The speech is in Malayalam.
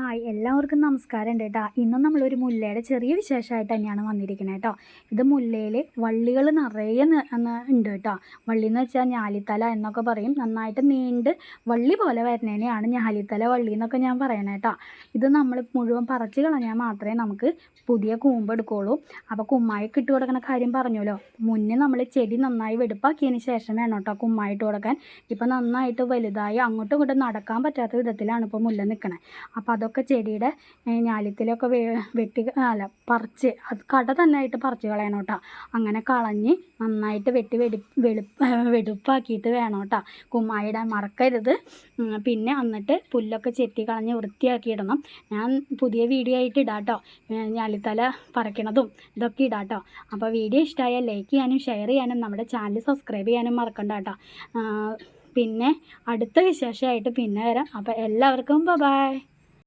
ഹായ് എല്ലാവർക്കും നമസ്കാരം ഉണ്ട് കേട്ടോ ഇന്ന് നമ്മളൊരു മുല്ലയുടെ ചെറിയ വിശേഷമായിട്ട് തന്നെയാണ് വന്നിരിക്കുന്നത് കേട്ടോ ഇത് മുല്ലയിൽ വള്ളികൾ നിറയെ ഉണ്ട് കേട്ടോ വള്ളി എന്ന് വെച്ചാൽ ഞാലിത്തല എന്നൊക്കെ പറയും. നന്നായിട്ട് നീണ്ട് വള്ളി പോലെ വരുന്നതിനെയാണ് ഞാലിത്തല വള്ളി എന്നൊക്കെ ഞാൻ പറയണേ കേട്ടോ ഇത് നമ്മൾ മുഴുവൻ പറിച്ച് കളഞ്ഞാൽ മാത്രമേ നമുക്ക് പുതിയ കൂമ്പ് എടുക്കുകയുള്ളൂ അപ്പോൾ കുമ്മായിക്ക് ഇട്ട് കൊടുക്കുന്ന കാര്യം പറഞ്ഞല്ലോ. മുന്നേ നമ്മൾ ചെടി നന്നായി വെടുപ്പാക്കിയതിന് ശേഷം വേണം കേട്ടോ കുമ്മായിട്ട് കൊടുക്കാൻ. ഇപ്പം നന്നായിട്ട് വലുതായി അങ്ങോട്ടും ഇങ്ങോട്ടും നടക്കാൻ പറ്റാത്ത വിധത്തിലാണ് ഇപ്പോൾ മുല്ല നിൽക്കുന്നത് അപ്പോൾ ചെടിയുടെ ഏ, ഞാലിത്തിലൊക്കെ വെട്ടി അല്ല പറിച്ച് അത് കട തന്നെ ആയിട്ട് പറിച്ച് കളയണം കേട്ടോ. അങ്ങനെ കളഞ്ഞ് നന്നായിട്ട് വെട്ടി വെടി വെളുപ്പ് വെടുപ്പാക്കിയിട്ട് വേണം കേട്ടോ. കുമ്മായിടാൻ മറക്കരുത്. പിന്നെ എന്നിട്ട് പുല്ലൊക്കെ ചെത്തി കളഞ്ഞ് വൃത്തിയാക്കിയിടണം ഞാൻ പുതിയ വീഡിയോ ആയിട്ട് ഇടാട്ടോ ഞാലിത്തല പറിക്കണതും ഇതൊക്കെ ഇടാട്ടോ അപ്പോൾ വീഡിയോ ഇഷ്ടമായാൽ ലൈക്ക് ചെയ്യാനും ഷെയർ ചെയ്യാനും നമ്മുടെ ചാനൽ സബ്സ്ക്രൈബ് ചെയ്യാനും മറക്കണ്ട കേട്ടോ. പിന്നെ അടുത്ത വിശേഷമായിട്ട് പിന്നെ വരാം. അപ്പോൾ എല്ലാവർക്കും ബൈ